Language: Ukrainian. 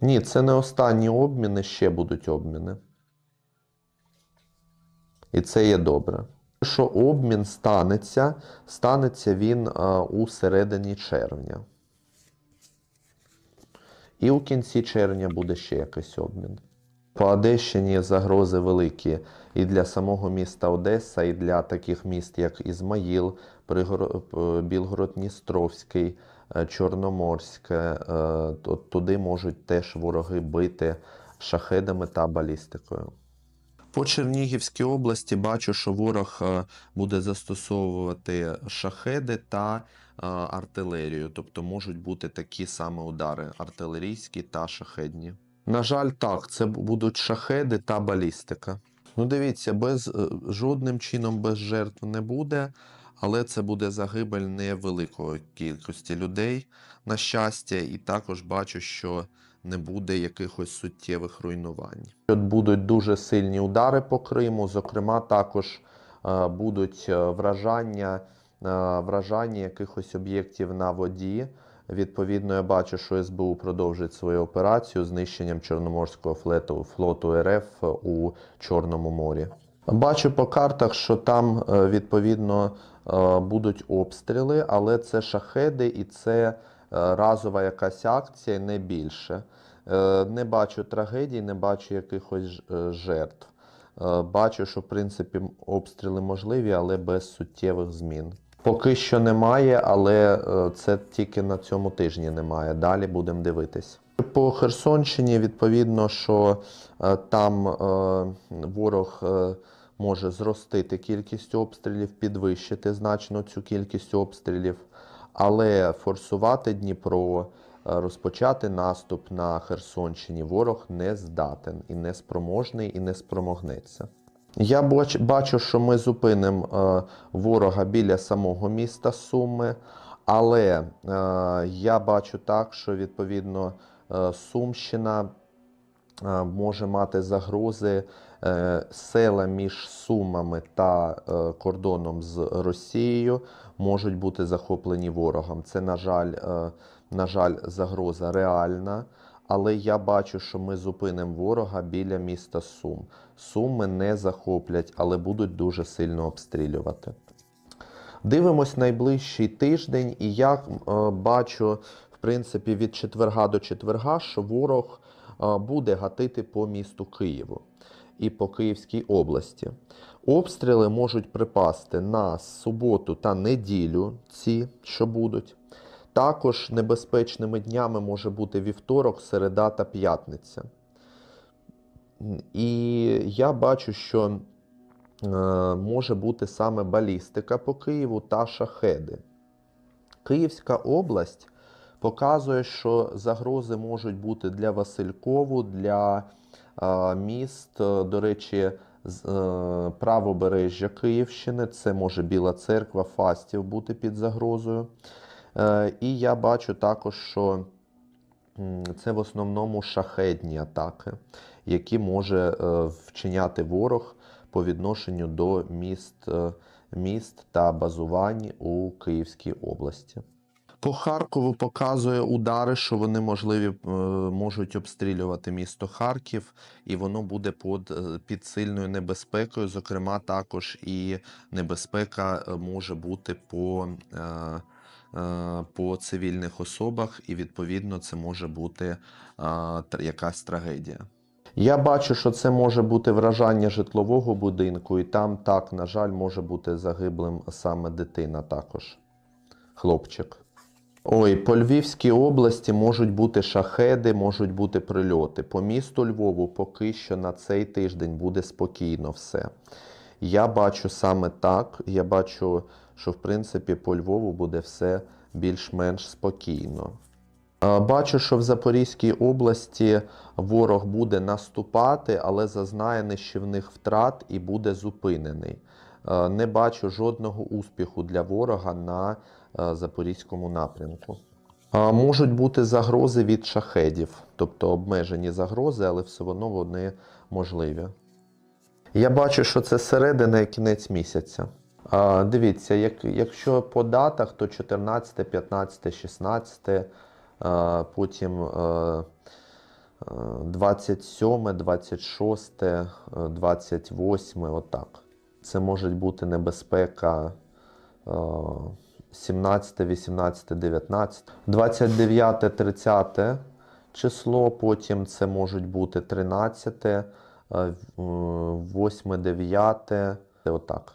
Ні, це не останні обміни, ще будуть обміни. І це є добре. Що обмін станеться, станеться він а, у середині червня. І у кінці червня буде ще якийсь обмін. По Одещині загрози великі і для самого міста Одеса, і для таких міст, як Ізмаїл, Білгород-Дністровський, Чорноморське. Е, Туди можуть теж вороги бити шахедами та балістикою. По Чернігівській області бачу, що ворог е, буде застосовувати шахеди та е, артилерію, тобто можуть бути такі саме удари артилерійські та шахедні. На жаль, так, це будуть шахеди та балістика. Ну, дивіться, без е, жодним чином без жертв не буде, але це буде загибель невеликої кількості людей, на щастя, і також бачу, що не буде якихось суттєвих руйнувань. От будуть дуже сильні удари по Криму, зокрема, також е, будуть е, вражання, е, вражання якихось об'єктів на воді. Відповідно, я бачу, що СБУ продовжить свою операцію знищенням Чорноморського флоту, флоту РФ у Чорному морі. Бачу по картах, що там е, відповідно е, будуть обстріли, але це шахеди і це е, разова якась акція, не більше. Не бачу трагедій, не бачу якихось жертв. Бачу, що в принципі обстріли можливі, але без суттєвих змін. Поки що немає, але це тільки на цьому тижні немає. Далі будемо дивитись. По Херсонщині, відповідно, що е, там е, ворог е, може зростити кількість обстрілів, підвищити значно цю кількість обстрілів, але форсувати Дніпро, розпочати наступ на Херсонщині ворог не здатен і не спроможний, і не спромогнеться. Я бач- бачу, що ми зупинимо ворога біля самого міста Суми, але я бачу так, що відповідно Сумщина е, може мати загрози е, села між Сумами та е, кордоном з Росією можуть бути захоплені ворогом. Це, на жаль, е, на жаль, загроза реальна. Але я бачу, що ми зупинимо ворога біля міста Сум. Суми не захоплять, але будуть дуже сильно обстрілювати. Дивимось найближчий тиждень, і я е, бачу, принципі, від четверга до четверга, що ворог буде гатити по місту Києву і по Київській області. Обстріли можуть припасти на суботу та неділю, ці, що будуть. Також небезпечними днями може бути вівторок, середа та п'ятниця. І я бачу, що е, може бути саме балістика по Києву та шахеди. Київська область показує, що загрози можуть бути для Василькову, для міст, до речі, е, правобережжя Київщини, це може Біла Церква, Фастів бути під загрозою. Е, І я бачу також, що це в основному шахедні атаки, які може е, вчиняти ворог по відношенню до міст, міст та базувань у Київській області. По Харкову показує удари, що вони можливі е, можуть обстрілювати місто Харків, і воно буде під, е, під сильною небезпекою. Зокрема, також і небезпека е, може бути по, по цивільних особах, і відповідно це може бути якась трагедія. Я бачу, що це може бути вражання житлового будинку, і там так, на жаль, може бути загиблим саме дитина також, хлопчик. Ой, по Львівській області можуть бути шахеди, можуть бути прильоти. По місту Львову поки що на цей тиждень буде спокійно все. Я бачу саме так. Я бачу, що в принципі по Львову буде все більш-менш спокійно. Бачу, що в Запорізькій області ворог буде наступати, але зазнає нищівних втрат і буде зупинений. Не бачу жодного успіху для ворога на Запорізькому напрямку. Е, Можуть бути загрози від шахедів, тобто обмежені загрози, але все одно вони можливі. Я бачу, що це середина і кінець місяця. Дивіться, як, якщо по датах, то 14, 15, 16, а, потім а, Е, 27, 26, е, 28, отак. Це може бути небезпека е, 17, 18, 19, 29, 30 число, потім це можуть бути 13, е, в- е, 8, 9, отак.